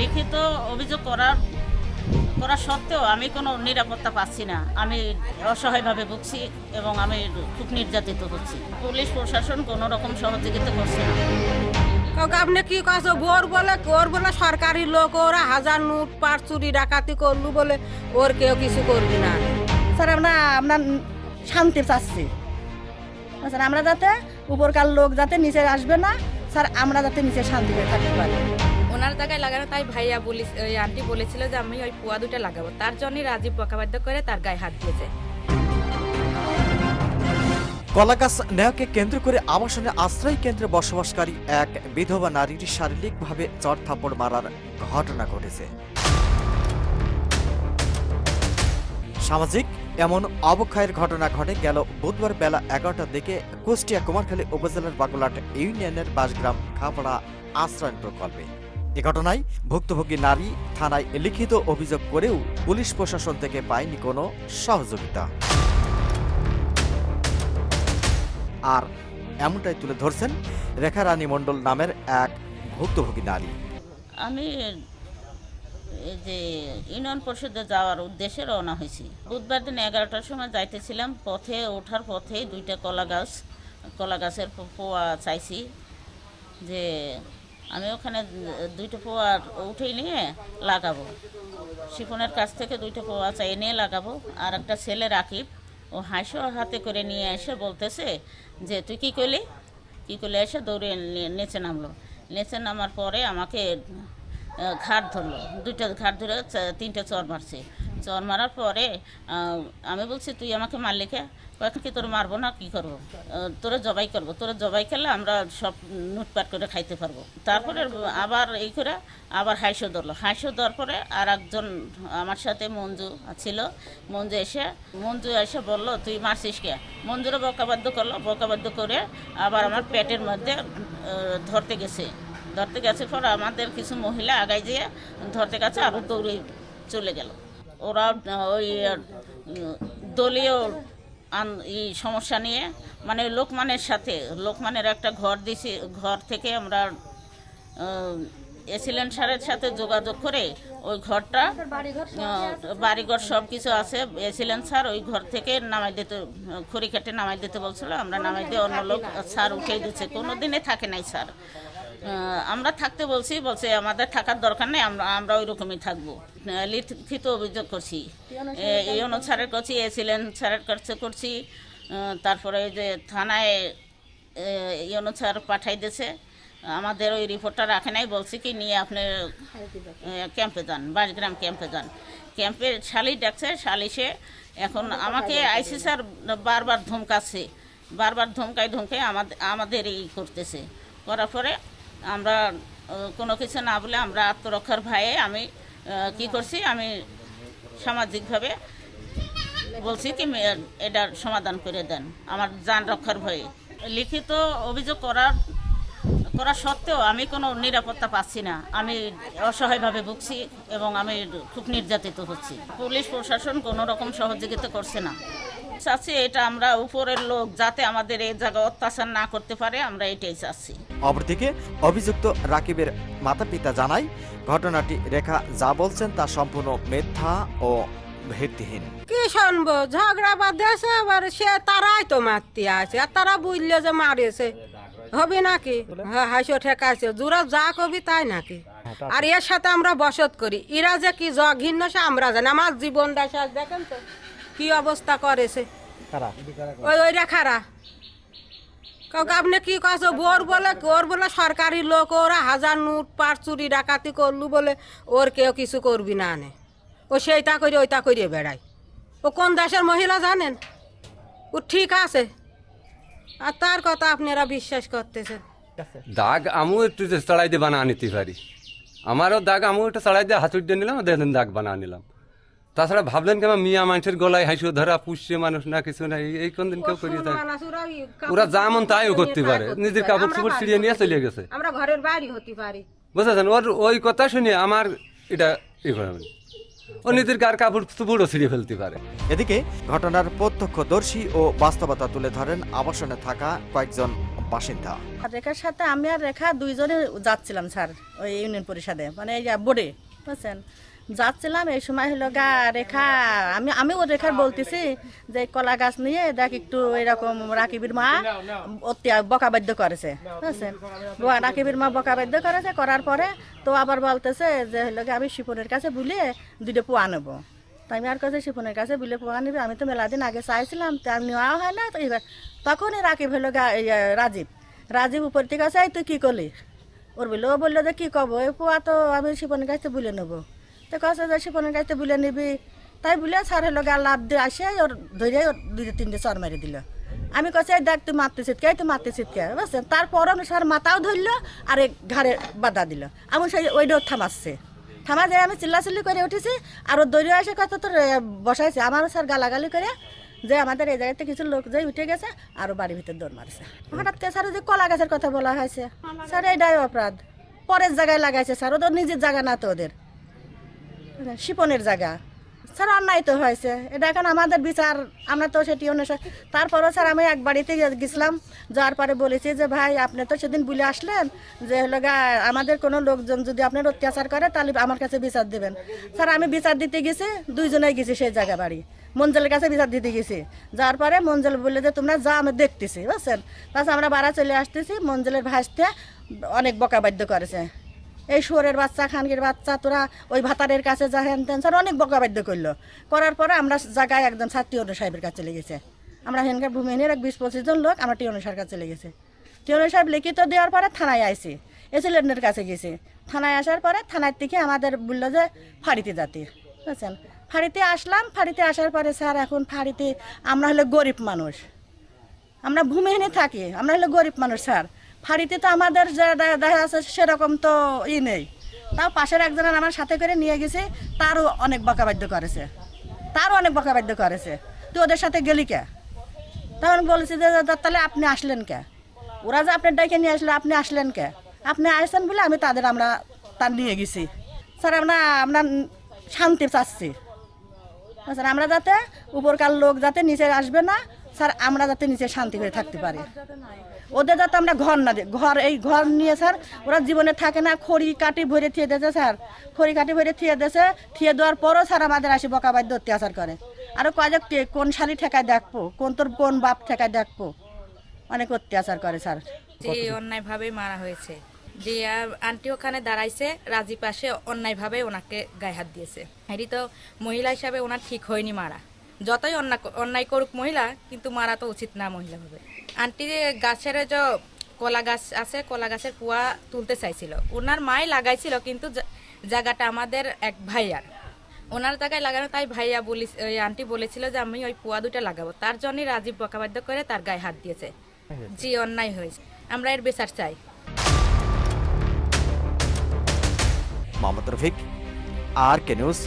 লিখিত অভিযোগ করার, করা সত্ত্বেও আমি কোনো নিরাপত্তা পাচ্ছি না। আমি অসহায়ভাবে ভুগছি এবং আমি খুব নির্যাতিত হচ্ছি। পুলিশ, প্রশাসন কোনো রকম সহযোগিতা করছে না। আপনি কি কাছে ওর বলে ওর বলে সরকারি লোক, ওরা হাজার নোট পাট চুরি, ডাকাতি করলু বলে ওর কেউ কিছু করবি না। স্যার, আমরা আপনার শান্তি চাচ্ছি স্যার, আমরা যাতে উপরকার লোক যাতে নিচে আসবে না, স্যার, আমরা যাতে নিচে শান্তিতে থাকতে পারি। ওনার জায়গায় লাগানো, তাই ভাইয়া বলি ওই আন্টি বলেছিল যে আমি ওই পোয়া দুটা লাগাবো। তার জন্যই রাজীব বকাবাদ্য করে, তার গায়ে হাত দিয়েছে। কলাগাছ ন্যায়কে কেন্দ্র করে আবাসনে আশ্রয় কেন্দ্রে বসবাসকারী এক বিধবা নারীর শারীরিকভাবে চড় থাপ্পড় মারার ঘটনা ঘটেছে। সামাজিক এমন অবক্ষয়ের ঘটনা ঘটে গেল বুধবার বেলা এগারোটার দিকে কুষ্টিয়া কুমারখালী উপজেলার বাগুলাট ইউনিয়নের বাসগ্রাম খাপড়া আশ্রয়ন প্রকল্পে। এ ঘটনায় ভুক্তভোগী নারী থানায় লিখিত অভিযোগ করেও পুলিশ প্রশাসন থেকে পায়নি কোনো সহযোগিতা। আর এমনটাই তুলে ধরছেন রেখা রানী মণ্ডল নামের এক ভুক্তভোগী নারী। আমি যে ইউনিয়ন পরিষদে যাওয়ার উদ্দেশ্যে রওনা হয়েছি। বুধবার দিন এগারোটার সময় যাইতেছিলাম। পথে ওঠার পথেই দুইটা কলা গাছ কলা গাছের পোয়া চাইছি যে আমি ওখানে দুইটা পোয়া উঠেই নিয়ে লাগাবো। শিপনের কাছ থেকে দুইটা পোয়া চাই নিয়ে লাগাবো। আর একটা ছেলে রাকিব, ও হাঁসও হাতে করে নিয়ে এসে বলতেছে যে, তুই কী করলি? কী করলে এসে দৌড়ে নেচে নামলো। নেচে নামার পরে আমাকে ঘাট ধরলো। দুইটা ঘাট ধরে তিনটে চর মারছে। চর মারার পরে আমি বলছি, তুই আমাকে মারলি কে? কয়েকটা কি তোর মারবো না, কি করব? তোরা জবাই করব। তোরা জবাই খেলে আমরা সব নুটপাট করে খাইতে পারব। তারপরে আবার এই করে আবার হাইসো ধরলো। হাইসো দেওয়ার পরে আর একজন আমার সাথে মঞ্জু ছিল। মঞ্জু এসে মঞ্জু এসে বলল, তুই মারছিস কে? মঞ্জুরও বকাবাদ্য করল। বকাবাদ্য করে আবার আমার পেটের মধ্যে ধরতে গেছে। ধরতে গেছে পর আমাদের কিছু মহিলা আগায় যেয়ে ধরতে গেছে আরও দৌড়ে চলে গেল। ওরা, ওই দলীয় এই সমস্যা নিয়ে মানে লোকমানের সাথে, লোকমানের একটা ঘর দিছি, ঘর থেকে আমরা এসিলেন্ট সারের সাথে যোগাযোগ করে ওই ঘরটা বাড়িঘর সব কিছু আছে এসিলেন্ট স্যার ওই ঘর থেকে নামাই দিতে, খড়ি কেটে নামাই দিতে বলছিল, আমরা নামাই দিয়ে অন্য লোক, স্যার উঠেই দিচ্ছে। কোনো দিনে থাকে নাই স্যার। আমরা থাকতে বলছি, বলছে, আমাদের থাকার দরকার নেই, আমরা আমরা ওই রকমই থাকব লিখিত অভিযোগ করছি। ইউনো স্যারের করছি এসিলেন স্যারের কাছে করছি তারপরে ওই যে থানায় ইউনো স্যার পাঠাই দিয়েছে আমাদের ওই রিপোর্টটা রাখে নাই, বলছে কি, নিয়ে আপনি ক্যাম্পে যান বাসগ্রাম ক্যাম্পে যান। ক্যাম্পে শালি ডাকছে শালিশে এখন আমাকে আইসি স্যার বারবার ধমকাচ্ছে, বারবার ধমকাই ধমকাই আমাদের আমাদের এই করতেছে। করার পরে আমরা কোনো কিছু না বলে আমরা আত্মরক্ষার ভয়ে আমি কি করছি, আমি সামাজিকভাবে বলছি কি এটার সমাধান করে দেন, আমার যান রক্ষার ভয়ে। লিখিত অভিযোগ করার, করা সত্ত্বেও আমি কোনো নিরাপত্তা পাচ্ছি না। আমি অসহায়ভাবে ভুগছি এবং আমি খুব নির্যাতিত হচ্ছি। পুলিশ, প্রশাসন কোনো রকম সহযোগিতা করছে না। চাচ্ছি এটা আমরা উপরের লোক যাতে আমাদের এই জায়গা অত্যাচার না করতে পারে আমরা এটাই চাচ্ছি। অপরদিকে অভিযুক্ত রাকিবের মাতা পিতা জানায় ঘটনাটি রেখা যা বলছেন তা সম্পূর্ণ মিথ্যা ও ভিত্তিহীন। কি শুনব? ঝগড়া বাঁধেছে এবার সে তারাই তো মারতে আছে আর তারা বুঝলে যে মারেছে। হবে নাকি? হ্যাঁ হাসো ঠেকাইছে। জোরা যা কবি তাই নাকি? আর এর সাথে আমরা বসত করি। এরা যে কি জঘিন্য সে আমরা জানি। আমার জীবনটা দেখেন তো। কি অবস্থা করেছে ওই ওই রেখারা কাউকে আপনি কি কাছে ওর বলে ওর বলে সরকারি লোক ওরা হাজার নোট পাট চুরি ডাকাতি করলু বলে ওর কেউ কিছু করবি না আনে। ও সেইটা করে ওইটা করিয়ে বেড়ায়। ও কোন দেশের মহিলা জানেন? ও ঠিক আছে। আর তার কথা আপনারা বিশ্বাস করতেছেন। দাগ আমিও একটু চড়াই দিয়ে বানা নিতে পারি। আমারও দাগ আমিও একটু চড়াই দিয়ে হাতুড় দিয়ে নিলাম দেখেন দাগ বানা নিলাম তাছাড়া ভাবলেন কি আমার মিয়া মানুষের গলায় হাসিও ধরা পুষছে মানুষ না কিছু না এই- কোন দিন কেউ করিয়ে থাকে। ওরা যা মন তাইও করতে পারে। নিজের কাপড় চোপড় ছিঁড়িয়ে নিয়ে চলে গেছে। আমরা ঘরের বাইরে হতে পারি। বুঝেছেন? ওর ওই কথা শুনে আমার এটা ই করে ও নিজের গার কাপড় চুপড়ও ছিঁড়িয়ে ফেলতে পারে। এদিকে ঘটনার প্রত্যক্ষদর্শী ও বাস্তবতা তুলে ধরেন আবাসনে থাকা কয়েকজন বাসিন্দা। আর রেখার সাথে আমি আর রেখা দুইজনে যাচ্ছিলাম স্যার ওই ইউনিয়ন পরিষদে মানে এই যে বোর্ডে বুঝছেন? যাচ্ছিলাম, এই সময় হলো গা রেখা। আমি আমি ও রেখার বলতেছি যে, কলা গাছ নিয়ে দেখ একটু এরকম রাকিবির মা অতি বকাবাদ্য করেছে। বুঝছেন রাকিবির মা বকাবাদ্য করেছে, করার পরে তো আবার বলতেছে যে, হলো গা আমি শিপনের কাছে বুলিয়ে দুটো পোয়া নেব। তো আমি আর কাছে শিপনের কাছে বিলে পোয়া নিবি, আমি তো মেলা দিন আগে চাইছিলাম, তো আর নেওয়া হয় না। তো এবার তখনই রাকিব হলো গা রাজীব রাজীব উপর থেকে আছে তুই কী করলি? ওর বলল, ও বলল যে, কী কব? এই পোয়া তো আমি শিপনের কাছে বুলে নেব। তো কাছে যে কাছে বুলে নিবি? তাই বলে স্যার হলো লাভ দিয়ে আসে, ওর ধরে ওর দুটো তিনটে চর মেরে দিল। আমি কাছে দেখ, তুই মারতে ছিটকে তুই মারতে ছিটকে বুঝছেন? তারপর স্যার মাথাও ধরলো আর ঘাড়ে বাধা দিল। আমি সেই ডোর থামাচ্ছে। থামা যায়, আমি চিল্লাচিল্লি করে উঠেছি আর ওর দৈর্য এসে কত তোর বসাইছে। আমারও স্যার গালাগালি করে যে আমাদের এই জায়গাতে কিছু লোক যাই উঠে গেছে আরও বাড়ির ভিতর দৌড় মারছে। হঠাৎ করে স্যার যে কলা গাছের কথা বলা হয়েছে। স্যার, এটাই অপরাধ। পরের জায়গায় লাগাইছে স্যার ওদের নিজের জায়গা না তো ওদের। শিপনের জায়গা। স্যার, অন্যায় তো হয়েছে। এটা এখন আমাদের বিচার, আমরা তো সেটি অনুসার তারপরও স্যার, আমি এক বাড়িতে গেছিলাম। যাওয়ার পরে বলেছি যে, ভাই, আপনি তো সেদিন বলে আসলেন যে, হলো আমাদের কোনো লোকজন যদি আপনার অত্যাচার করে, তাহলে আমার কাছে বিচার দেবেন। স্যার, আমি বিচার দিতে গেছি, দুইজনেই গেছি সেই জায়গা বাড়ি। মঞ্জলের কাছে বিচার দিতে গেছি। যাওয়ার পরে মঞ্জল বললে যে, তোমরা যা, আমি দেখতেছি, বুঝছেন? তাছাড়া আমরা বাড়া চলে আসতেছি, মঞ্জলের ভাসতে অনেক বকাবাদ্য করেছে। এই শুয়োরের বাচ্চা খানগির বাচ্চা, তোরা ওই ভাতারের কাছে যা হেন তেন স্যার, অনেক বকাবাদ্য করল। করার পরে আমরা জায়গায় একদম স্যার টিওনো সাহেবের কাছে চলে গেছে। আমরা হেনকার ভূমিহীনের এক বিশ পঁচিশ জন লোক, আমরা টিওনো সাহেবের কাছে চলে গেছে। টিওনো সাহেব লিখিত দেওয়ার পরে থানায় আইসি। এসিলেন্ডের কাছে গেছি। থানায় আসার পরে থানার থেকে আমাদের বলল যে ফাড়িতে যাতে। বুঝছেন? ফাড়িতে আসলাম, ফাড়িতে আসার পরে স্যার এখন ফাড়িতে আমরা হলো গরিব মানুষ। আমরা ভূমিহীনে থাকি, আমরা হলো গরিব মানুষ স্যার। ফাড়িতে তো আমাদের দেখা আছে সেরকম তো ই নেই। তাও পাশের একজনের আমার সাথে করে নিয়ে গেছে, তারও অনেক বকাবাদ্য করেছে। তারও অনেক বকাবাদ্য করেছে। তুই ওদের সাথে গেলি কে? তখন বলেছে যে তাহলে আপনি আসলেন কে? ওরা যে আপনার ডাইকে নিয়ে আসলে, আপনি আসলেন কে? আপনি আসছেন বলে আমি তাদের আমরা তার নিয়ে গেছি। স্যার, আমরা আমরা শান্তি চাচ্ছি। স্যার আমরা যাতে উপরকার লোক যাতে নিচে আসবে না স্যার আমরা যাতে নিচে শান্তি করে থাকতে পারি। ওদের যাতে আমরা ঘর না দিই ঘর এই ঘর নিয়ে স্যার ওরা জীবনে থাকে না। খড়ি কাটি ভরে থিয়ে দিয়েছে স্যার। খড়ি কাটি ভরে থিয়ে দিয়েছে। থিয়ে দেওয়ার পরও স্যার আমাদের আসি বকাবাদ্য অত্যাচার করে। আরও কয়েক কে কোন শালি ঠেকায় দেখব কোন তোর কোন বাপ ঠেকায় দেখব। অনেক অত্যাচার করে স্যার। যে অন্যায়ভাবে মারা হয়েছে। যে আন্টি ওখানে দাঁড়াইছে রাজি পাশে অন্যায়ভাবে ওনাকে গায়ে হাত দিয়েছে। এটি তো মহিলা হিসাবে ওনার ঠিক হয়নি মারা। যতই অন্যায় অন্যায় করুক মহিলা কিন্তু মারা তো উচিত না মহিলা ভাবে আন্টি গাছের যে কলা গাছ আছে কলা গাছের পুয়া তুলতে চাইছিল। ওনার মাই লাগাইছিল কিন্তু জায়গাটা আমাদের এক ভাইয়ার। ওনার জায়গায় লাগানো তাই ভাইয়া বলি ওই আন্টি বলেছিল যে আমি ওই পুয়া দুটো লাগাবো। তার জন্যই রাজীব বকাবাদ্য করে তার গায়ে হাত দিয়েছে। জি অন্যায় হয়েছে। আমরা এর বিচার চাই। Mohammad Rafiq R K news